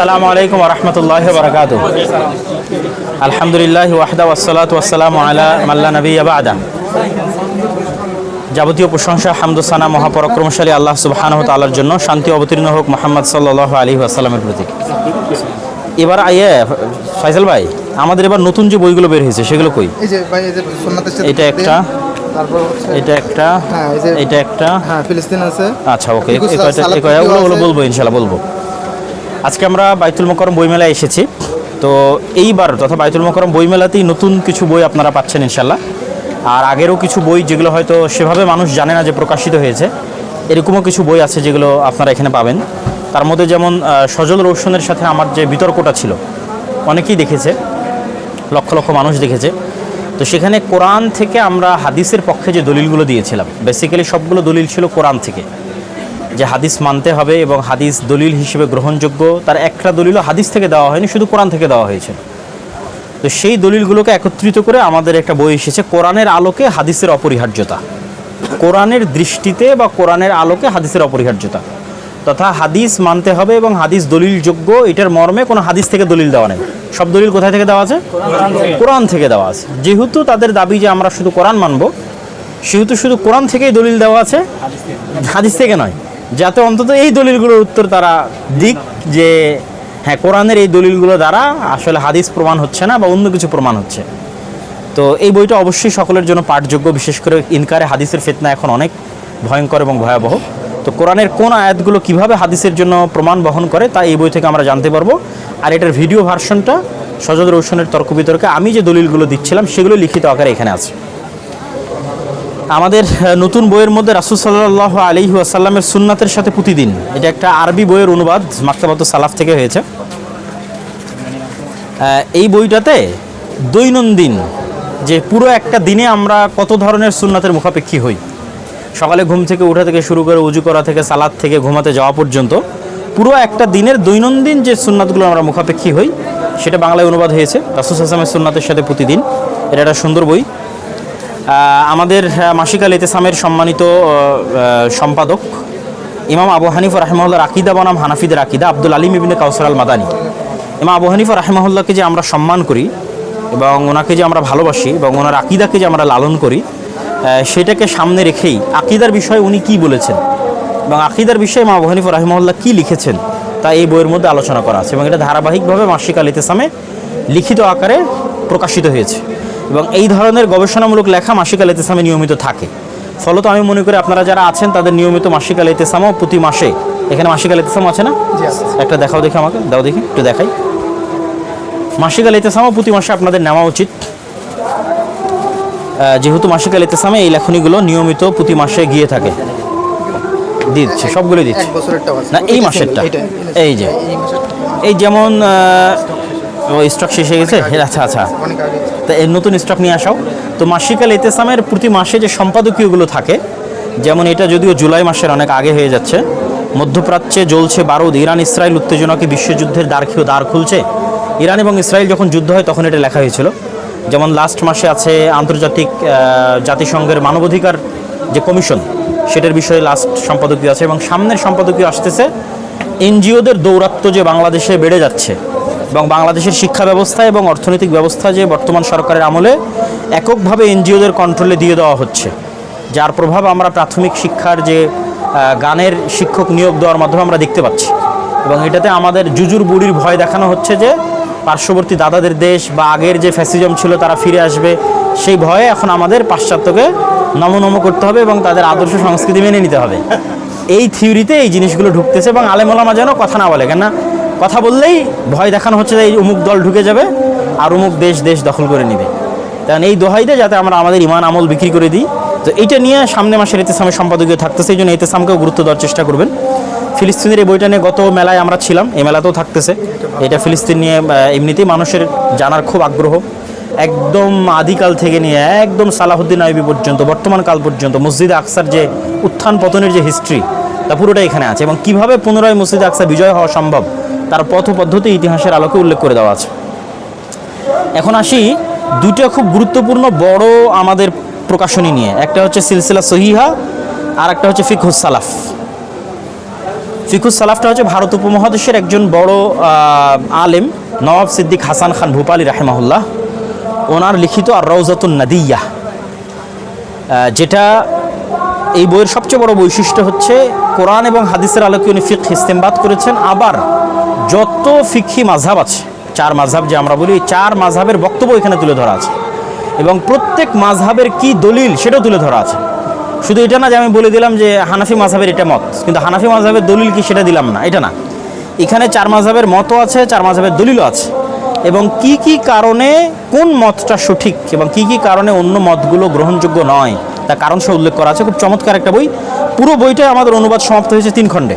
আসসালামু আলাইকুম রহমতুল্লাহ বরকাত আলহামদুলিল্লাহ ওয়াহদা ওয়াসালাত ওয়াসালাম আলা মাল্লা নবী আবাদা যাবতীয় প্রশংসা হামদুসানা মহাপরাক্রমশালী আল্লাহ সুবহানাহু তাআলার জন্য শান্তি অবতীর্ণ হোক মোহাম্মদ সাল্লাল্লাহু আলাইহি ওয়াসাল্লামের প্রতি। এবার আইয়ে ফাইসাল ভাই আমাদের এবার নতুন যে বইগুলো বের হয়েছে সেগুলো কই? এটা একটা, তারপর এটা একটা হ্যাঁ, এটা একটা। হ্যাঁ ফিলিস্তিন আছে। আচ্ছা ওকে ওগুলো। বলব ইনশাল্লাহ বলব। আজকে আমরা বাইতুল মোকরম বইমেলায় এসেছি। তো এইবার তথা বাইতুল মোকরম বইমেলাতেই নতুন কিছু বই আপনারা পাচ্ছেন ইনশাল্লাহ আর আগেরও কিছু বই যেগুলো হয়তো সেভাবে মানুষ জানে না যে প্রকাশিত হয়েছে, এরকমও কিছু বই আছে যেগুলো আপনারা এখানে পাবেন। তার মধ্যে যেমন সজল রৌশনের সাথে আমার যে বিতর্কটা ছিল, অনেকেই দেখেছে, লক্ষ লক্ষ মানুষ দেখেছে। তো সেখানে কোরআন থেকে আমরা হাদিসের পক্ষে যে দলিলগুলো দিয়েছিলাম বেসিক্যালি সবগুলো দলিল ছিল কোরআন থেকে। যে হাদিস মানতে হবে এবং হাদিস দলিল হিসেবে গ্রহণযোগ্য, তার একটা দলিলও হাদিস থেকে দেওয়া হয়নি, শুধু কোরআন থেকে দেওয়া হয়েছে। তো সেই দলিলগুলোকে একত্রিত করে আমাদের একটা বই এসেছে, কোরআনের আলোকে হাদিসের অপরিহার্যতা। কোরআনের দৃষ্টিতে বা কোরআনের আলোকে হাদিসের অপরিহার্যতা। তথা হাদিস মানতে হবে এবং হাদিস দলিলযোগ্য, এটার মর্মে কোনো হাদিস থেকে দলিল দেওয়া নেই। সব দলিল কোথায় থেকে দেওয়া আছে? কোরআন থেকে দেওয়া আছে। যেহেতু তাদের দাবি যে আমরা শুধু কোরআন মানব, সেহেতু শুধু কোরআন থেকেই দলিল দেওয়া আছে, হাদিস থেকে নয়। যাতে অন্তত এই দলিলগুলোর উত্তর তারা দিক যে হ্যাঁ কোরআনের এই দলিলগুলো দ্বারা আসলে হাদিস প্রমাণ হচ্ছে না বা অন্য কিছু প্রমাণ হচ্ছে। তো এই বইটা অবশ্যই সকলের জন্য পাঠযোগ্য, বিশেষ করে ইনকারে হাদিসের ফেতনা এখন অনেক ভয়ঙ্কর এবং ভয়াবহ। তো কোরআনের কোন আয়াতগুলো কীভাবে হাদিসের জন্য প্রমাণ বহন করে তা এই বই থেকে আমরা জানতে পারব। আর এটার ভিডিও ভার্সনটা সজল রৌশনের তর্ক বিতর্কে আমি যে দলিলগুলো দিচ্ছিলাম সেগুলো লিখিত আকারে এখানে আছে। আমাদের নতুন বইয়ের মধ্যে রাসুল সাল্লাহ আলিহু আসাল্লামের সুন্নাতের সাথে প্রতিদিন। এটা একটা আরবি বইয়ের অনুবাদ, মাক্তাবাত সালাফ থেকে হয়েছে। এই বইটাতে দৈনন্দিন যে পুরো একটা দিনে আমরা কত ধরনের সুন্নাতের মুখাপেক্ষী হই। সকালে ঘুম থেকে উঠা থেকে শুরু করে উজু করা থেকে সালাদ থেকে ঘুমাতে যাওয়া পর্যন্ত পুরো একটা দিনের দৈনন্দিন যে সুন্নাতগুলো আমরা মুখাপেক্ষী হই, সেটা বাংলায় অনুবাদ হয়েছে। রাসুল আসলামের সুন্নাতের সাথে প্রতিদিন। এটা একটা সুন্দর বই। আমাদের মাসিক আল ইতেসামের সম্মানিত সম্পাদক, ইমাম আবু হানিফ রাহমাহুল্লাহ আকিদা বনাম হানাফিদের আকিদা আব্দুল আলিম ইবিনে কাউসার আল মাদানী। ইমাম আবু হানিফ রাহমাহুল্লাহকে যে আমরা সম্মান করি এবং ওনাকে যে আমরা ভালোবাসি এবং ওনার আকিদাকে যে আমরা লালন করি সেটাকে সামনে রেখেই আকিদার বিষয়ে উনি কি বলেছেন এবং আকিদার বিষয়ে ইমাম আবু হানিফ রাহমাহুল্লাহ কী লিখেছেন, তা এই বইয়ের মধ্যে আলোচনা করা আছে এবং এটা ধারাবাহিকভাবে মাসিক আল ইতেসামে লিখিত আকারে প্রকাশিত হয়েছে। এবং এই ধরনের গবেষণামূলক লেখা মাসিক আল ইতেসামে নিয়মিত থাকে। ফলত আমি মনে করি আপনারা যারা আছেন তাদের নিয়মিত মাসিক আল ইতেসামও প্রতি মাসে। এখানে মাসিক আল ইতেসাম আছে না? একটা দেখাও দেখি আমাকে দাও দেখি একটু দেখাই। মাসিক আল ইতেসামও প্রতি মাসে আপনাদের নেওয়া উচিত। যেহেতু মাসিক আল ইতেসামে এই লেখনীগুলো নিয়মিত প্রতি মাসে গিয়ে থাকে। দিচ্ছে সবগুলোই দিচ্ছে। না এই মাসেরটা। এই যে এই যেমন ও স্টক শেষ হয়ে গেছে? আচ্ছা আচ্ছা। তা এর নতুন স্টক নিয়ে আসাও তো মাসিকাল ইতেসামের প্রতি মাসে যে সম্পাদকীয়গুলো থাকে যেমন এটা যদিও জুলাই মাসের অনেক আগে হয়ে যাচ্ছে মধ্যপ্রাচ্যে জ্বলছে বারুদ ইরান ইসরায়েল উত্তেজনাকে বিশ্বযুদ্ধের দ্বার খেয়েও দ্বার খুলছে? ইরান এবং ইসরায়েল যখন যুদ্ধ হয় তখন এটা লেখা হয়েছিল। যেমন লাস্ট মাসে আছে আন্তর্জাতিক জাতিসংঘের মানবাধিকার যে কমিশন সেটার বিষয়ে লাস্ট সম্পাদকীয় আছে এবং সামনের সম্পাদকীয় আসতেছে এনজিওদের দৌরাত্ম্য যে বাংলাদেশে বেড়ে যাচ্ছে এবং বাংলাদেশের শিক্ষা ব্যবস্থা এবং অর্থনৈতিক ব্যবস্থা যে বর্তমান সরকারের আমলে এককভাবে এনজিওদের কন্ট্রোলে দিয়ে দেওয়া হচ্ছে। যার প্রভাব আমরা প্রাথমিক শিক্ষার যে গানের শিক্ষক নিয়োগ দেওয়ার মাধ্যমে আমরা দেখতে পাচ্ছি। এবং এটাতে আমাদের জুজুর বুড়ির ভয় দেখানো হচ্ছে যে, পার্শ্ববর্তী দাদাদের দেশ বা আগের যে ফ্যাসিজম ছিল তারা ফিরে আসবে। সেই ভয়ে এখন আমাদের পাশ্চাত্যকে নমনম করতে হবে এবং তাদের আদর্শ সংস্কৃতি মেনে নিতে হবে। এই থিওরিতে এই জিনিসগুলো ঢুকতেছে এবং আলেমোলামা যেন কথা না বলে কেন কথা বললেই ভয় দেখানো হচ্ছে যে এই অমুক দল ঢুকে যাবে আর অমুক দেশ দেশ দখল করে নেবে। কারণ এই দোহাই দেয় যাতে আমরা আমাদের ইমান, আমল বিক্রি করে দিই, তো এইটা নিয়ে সামনে মাসের এতেসামের সম্পাদকীয় থাকতেছে, এই জন্য এতেসামকেও গুরুত্ব দেওয়ার চেষ্টা করবেন। ফিলিস্তিনের এই বইটা নিয়ে গত মেলায় আমরা ছিলাম, এই মেলাতেও থাকতেছে। এটা ফিলিস্তিন নিয়ে এমনিতেই মানুষের জানার খুব আগ্রহ। একদম আদিকাল থেকে নিয়ে একদম সালাহুদ্দিন আইবি পর্যন্ত, বর্তমান কাল পর্যন্ত মসজিদে আকসার যে উত্থান পতনের যে হিস্ট্রি তা পুরোটা এখানে আছে এবং কীভাবে পুনরায় মসজিদে আকসা বিজয় হওয়া সম্ভব তার পথ পদ্ধতি ইতিহাসের আলোকে উল্লেখ করে দেওয়া আছে। এখন আসি দুইটা খুব গুরুত্বপূর্ণ বড় আমাদের প্রকাশনী নিয়ে। একটা হচ্ছে সিলসিলা সহিহা, আর একটা হচ্ছে ফিকহুস সালাফ। ফিকুস সালাফটা হচ্ছে ভারত উপমহাদেশের একজন বড় আলেম নওয়াব সিদ্দিক হাসান খান ভূপালি রাহেমাহুল্লাহ। ওনার লিখিত আর রওজাতুন নাদিয়া যেটা এই বইয়ের সবচেয়ে বড় বৈশিষ্ট্য হচ্ছে কোরআন এবং হাদিসের আলোকে উনি ফিক ইস্তেমবাদ করেছেন। আবার যত ফিকহি মাঝাব আছে, চার মাঝহাব যে আমরা বলি চার মাঝাবের বক্তব্য এখানে তুলে ধরা আছে। এবং প্রত্যেক মাঝহাবের কি দলিল সেটাও তুলে ধরা আছে। শুধু এটা না যে আমি বলে দিলাম যে হানাফি মাঝহাবের এটা মত, কিন্তু হানাফি মাঝহাবের দলিল কি সেটা দিলাম না, এটা না। এখানে চার মাঝহাবের মতও আছে, চার মাঝহাবের দলিলও আছে। এবং কি কি কারণে কোন মতটা সঠিক এবং কি কি কারণে অন্য মতগুলো গ্রহণযোগ্য নয় তার কারণ সে উল্লেখ করা আছে। খুব চমৎকার একটা বই। পুরো বইটাই আমাদের অনুবাদ সমাপ্ত হয়েছে তিন খণ্ডে।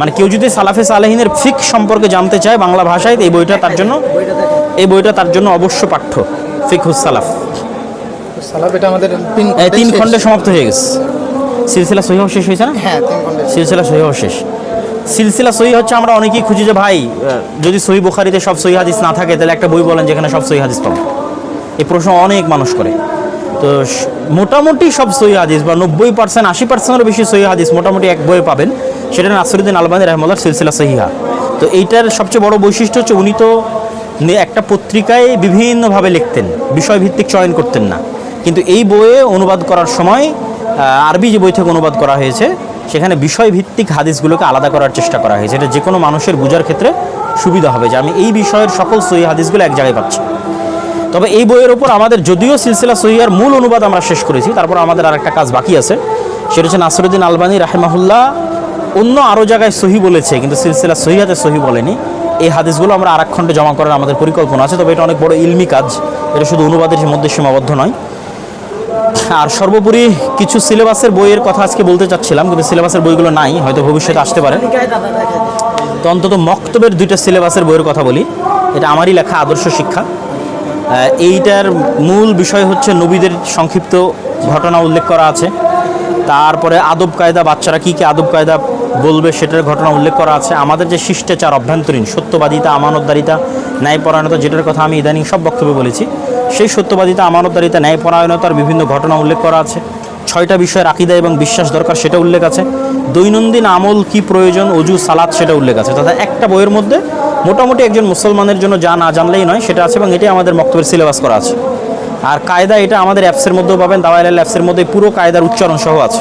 মানে কেউ যদি সালাফে সালেহিনের ফিক সম্পর্কে জানতে চায় বাংলা ভাষায় এই বইটা তার জন্য এই বইটা তার জন্য অবশ্য পাঠ্য ফিক সালাফ। সালাফ এটা আমাদের তিন। খণ্ডে সমাপ্ত হয়ে গেছে। সিলসিলা সহি শেষ হয়েছে না? হ্যাঁ। সিলসিলা সহি শেষ। সিলসিলা সহি হচ্ছে আমরা অনেকেই খুঁজি যে ভাই যদি সহি বুখারিতে সব সহি হাদিস না থাকে তাহলে একটা বই বলেন যেখানে সব সহি হাদিস পাবো। এই প্রশ্ন অনেক মানুষ করে। তো মোটামুটি সব সহি হাদিস, বা নব্বই পার্সেন্ট আশি পার্সেন্টেরও বেশি সহি হাদিস মোটামুটি এক বইয়ে পাবেন। সেটা নাসরুদ্দিন আলবানী রহমুল্লাহ সিলসিলা সহিহা। তো এইটার সবচেয়ে বড় বৈশিষ্ট্য হচ্ছে উনি তো একটা পত্রিকায় বিভিন্নভাবে লিখতেন, বিষয়ভিত্তিক চয়ন করতেন না। কিন্তু এই বইয়ে অনুবাদ করার সময় আরবি যে বই থেকে অনুবাদ করা হয়েছে, সেখানে বিষয়ভিত্তিক হাদিসগুলোকে আলাদা করার চেষ্টা করা হয়েছে। এটা যে কোনো মানুষের বোঝার ক্ষেত্রে সুবিধা হবে যে আমি এই বিষয়ের সকল সহি হাদিসগুলো এক জায়গায় পাচ্ছি। তবে এই বইয়ের ওপর আমাদের যদিও সিলসিলা সহিয়ার মূল অনুবাদ আমরা শেষ করেছি, তারপর আমাদের আর একটা কাজ বাকি আছে। সেটা হচ্ছে নাসরুদ্দিন আলবানী রাহেমাহুল্লাহ অন্য আরও জায়গায় সহি বলেছে, কিন্তু সিলসিলা সহিয়াতে সহি বলেনি। এই হাদিসগুলো আমরা আর খণ্ডে জমা করার আমাদের পরিকল্পনা আছে, তবে এটা অনেক বড় ইলমি কাজ। এটা শুধু অনুবাদের মধ্যে সীমাবদ্ধ নয়। আর সর্বোপরি কিছু সিলেবাসের বইয়ের কথা আজকে বলতে চাচ্ছিলাম, কিন্তু সিলেবাসের বইগুলো নাই, হয়তো ভবিষ্যতে আসতে পারে। তো অন্তত মক্তবের দুইটা সিলেবাসের বইয়ের কথা বলি। এটা আমারই লেখা, আদর্শ শিক্ষা। এইটার মূল বিষয় হচ্ছে নবীদের সংক্ষিপ্ত ঘটনা উল্লেখ করা আছে। তারপরে আদব কায়দা, বাচ্চারা কী কী আদব কায়দা বলবে সেটার ঘটনা উল্লেখ করা আছে। আমাদের যে শিষ্টাচার অভ্যন্তরীণ, সত্যবাদিতা, আমানতদারিতা, ন্যায়পরায়ণতা যেটার কথা আমি ইদানিং সব বক্তব্যে বলেছি, সেই সত্যবাদিতা, আমানতদারিতা, ন্যায়পরায়ণতার বিভিন্ন ঘটনা উল্লেখ করা আছে। ছয়টা বিষয়ের আকিদা এবং বিশ্বাস দরকার, সেটা উল্লেখ আছে। দৈনন্দিন আমল কি প্রয়োজন, অজু সালাদ সেটা উল্লেখ আছে। তথা একটা বইয়ের মধ্যে মোটামুটি একজন মুসলমানের জন্য যা না জানলেই নয়, সেটা আছে এবং এটাই আমাদের বক্তব্যের সিলেবাস করা আছে। আর কায়দা এটা আমাদের অ্যাপসের মধ্যেও পাবেন দাওয়াইল অ্যাপসের মধ্যে পুরো কায়দার উচ্চারণ সহ আছে।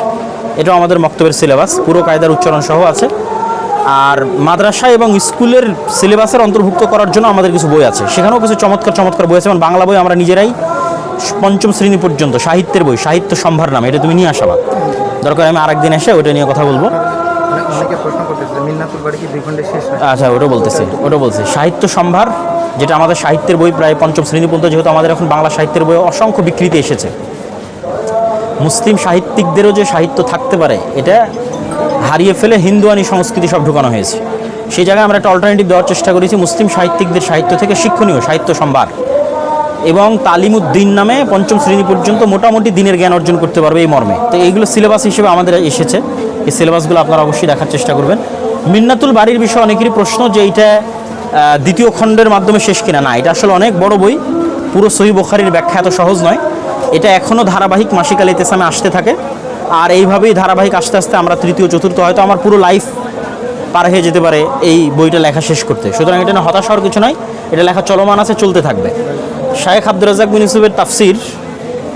এটাও আমাদের বক্তব্যের সিলেবাস পুরো কায়দার উচ্চারণ সহ আছে। আর মাদ্রাসা এবং স্কুলের সিলেবাসের অন্তর্ভুক্ত করার জন্য আমাদের কিছু বই আছে। সেখানেও কিছু চমৎকার চমৎকার বই আছে যেমন বাংলা বই আমরা নিজেরাই পঞ্চম শ্রেণি পর্যন্ত, সাহিত্যের বই, সাহিত্য সম্ভার নাম, এটা তুমি নিয়ে আসাবা দরকার আমি আরেকদিন এসে ওটা নিয়ে কথা বলব। আচ্ছা ওটা বলতেছি, ওটা বলছি। সাহিত্য সম্ভার, যেটা আমাদের সাহিত্যের বই প্রায় পঞ্চম শ্রেণি পর্যন্ত, যেহেতু আমাদের এখন বাংলা সাহিত্যের বই অসংখ্য বিকৃতি এসেছে। মুসলিম সাহিত্যিকদেরও যে সাহিত্য থাকতে পারে, এটা হারিয়ে ফেলে হিন্দুয়ানি সংস্কৃতি সব ঢুকানো হয়েছে। সেই জায়গায় আমরা একটা অল্টারনেটিভ দেওয়ার চেষ্টা করেছি, মুসলিম সাহিত্যিকদের সাহিত্য থেকে শিক্ষণীয় সাহিত্য সম্ভার। এবং তালিমুদ্দিন নামে পঞ্চম শ্রেণি পর্যন্ত মোটামুটি দিনের জ্ঞান অর্জন করতে পারবে এই মর্মে। তো এইগুলো সিলেবাস হিসেবে আমাদের এসেছে। এই সিলেবাসগুলো আপনারা অবশ্যই দেখার চেষ্টা করবেন। মিন্নাতুল বাড়ির বিষয়ে অনেকেরই প্রশ্ন যে এইটা দ্বিতীয় খণ্ডের মাধ্যমে শেষ কিনা? না, এটা আসলে অনেক বড় বই। পুরো সহি বোখারির ব্যাখ্যা এত সহজ নয়। এটা এখনও ধারাবাহিক মাসিকাল ইতেসামে আসতে থাকে। আর এইভাবেই ধারাবাহিক আস্তে আস্তে আমরা তৃতীয়, চতুর্থ, হয়তো আমার পুরো লাইফ পার হয়ে যেতে পারে এই বইটা লেখা শেষ করতে। সুতরাং এটা না হতাশ হওয়ার কিছু নয়। এটা লেখা চলমান আছে, চলতে থাকবে। শায়েখ আব্দুর রাজাক বিন তাফসির,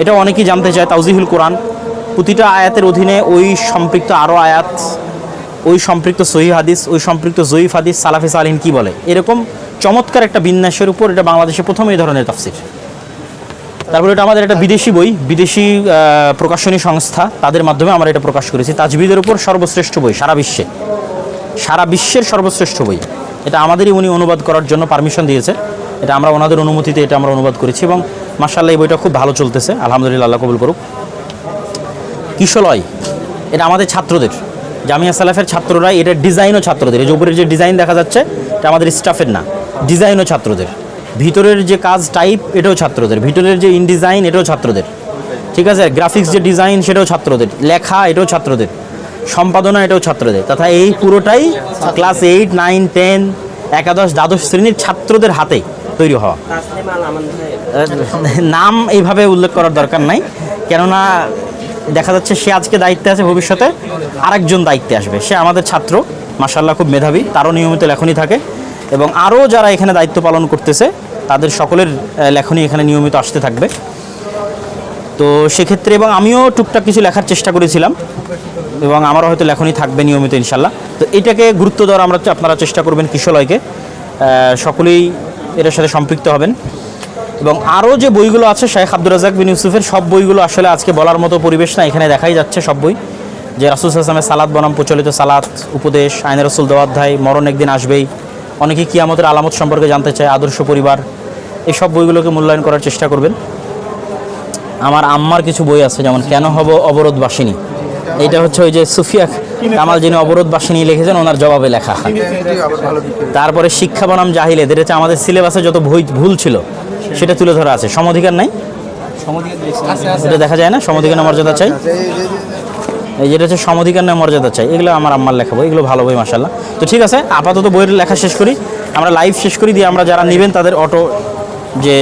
এটা অনেকেই জানতে চায় তাউজিহুল কোরআন। প্রতিটা আয়াতের অধীনে ওই সম্পৃক্ত আরও আয়াত, ওই সম্পৃক্ত সহি হাদিস, ওই সম্পৃক্ত জয়ীফ হাদিস সালাফে সালিন কি বলে? এরকম চমৎকার একটা বিন্যাসের উপর এটা বাংলাদেশে প্রথম এই ধরনের তাফসির। তারপরে এটা আমাদের একটা বিদেশি বই, বিদেশি প্রকাশনী সংস্থা, তাদের মাধ্যমে আমরা এটা প্রকাশ করেছি। তাজবিদের উপর সর্বশ্রেষ্ঠ বই, সারা বিশ্বে। সারা বিশ্বের সর্বশ্রেষ্ঠ বই। এটা আমাদেরই উনি অনুবাদ করার জন্য পারমিশন দিয়েছে। এটা আমরা ওনাদের অনুমতিতে এটা আমরা অনুবাদ করেছি এবং মার্শাল্লাহ এই বইটা খুব ভালো চলতেছে। আলহামদুলিল্লাহ, আল্লাহ কবুল করুক। কিশলয় এটা আমাদের ছাত্রদের জামিয়া সালাফের ছাত্ররা এটার ডিজাইনও ছাত্রদের এই যে উপরের যে ডিজাইন দেখা যাচ্ছে এটা আমাদের স্টাফের না ডিজাইনও ছাত্রদের। ভিতরের যে কাজ টাইপ এটাও ছাত্রদের ভিতরের যে ইন ডিজাইন এটাও ছাত্রদের। ঠিক আছে? গ্রাফিক্স যে ডিজাইন সেটাও ছাত্রদের লেখা এটাও ছাত্রদের সম্পাদনা এটাও ছাত্রদের। তথা এই পুরোটাই ক্লাস এইট নাইন টেন একাদশ দ্বাদশ শ্রেণির ছাত্রদের হাতে তৈরি হওয়া। নাম এইভাবে উল্লেখ করার দরকার নাই। কেননা দেখা যাচ্ছে সে আজকে দায়িত্বে আছে ভবিষ্যতে আরেকজন দায়িত্বে আসবে। সে আমাদের ছাত্র মাসাল্লাহ খুব মেধাবী তারও নিয়মিত লেখনই থাকে এবং আরও যারা এখানে দায়িত্ব পালন করতেছে তাদের সকলের আহ, লেখনী এখানে নিয়মিত আসতে থাকবে। তো সেক্ষেত্রে এবং আমিও টুকটাক কিছু লেখার চেষ্টা করেছিলাম এবং আমারও হয়তো লেখনই থাকবে নিয়মিত ইনশাল্লাহ তো এটাকে গুরুত্ব দেওয়ার আমরা আপনারা চেষ্টা করবেন কিশলয়কে সকলেই এটার সাথে সম্পৃক্ত হবেন। এবং আরও যে বইগুলো আছে শেখ আব্দুর রাজাক বিন ইউসুফের সব বইগুলো আসলে আজকে বলার মতো পরিবেশ না এখানে দেখাই যাচ্ছে সব বই। যে রাসুল আসলামের সালাদ বনাম, প্রচলিত সালাত, উপদেশ আইন রসুল দেওয়াধ্যায় মরণ একদিন আসবেই। অনেকে কিয়ামতের আলামত সম্পর্কে জানতে চায়, আদর্শ পরিবার। এই সব বইগুলোকে মূল্যায়ন করার চেষ্টা করবেন। আমার আম্মার কিছু বই আছে, যেমন কেন হব অবরোধবাসিনী? এটা হচ্ছে ওই যে সুফিয়া কামাল যিনি অবরোধবাসিনী লিখেছেন, ওনার জবাবে লেখা। তারপরে শিক্ষা বনাম জাহিল। এদের হচ্ছে আমাদের সিলেবাসে যত ভুল ছিল সেটা তুলে ধরা আছে। সমধিকার নাই? এটা দেখা যায় না? সমধিকার মর্যাদা চাই? এই যেটা হচ্ছে সমধিকার নয় মর্যাদা চাই। এগুলো আমার আম্মার লেখা বই। এগুলো ভালো বই মাসাল্লাহ তো ঠিক আছে আপাতত বইয়ের লেখা শেষ করি। আমরা লাইভ শেষ করি। দিয়ে আমরা যারা নেবেন তাদের অটো যে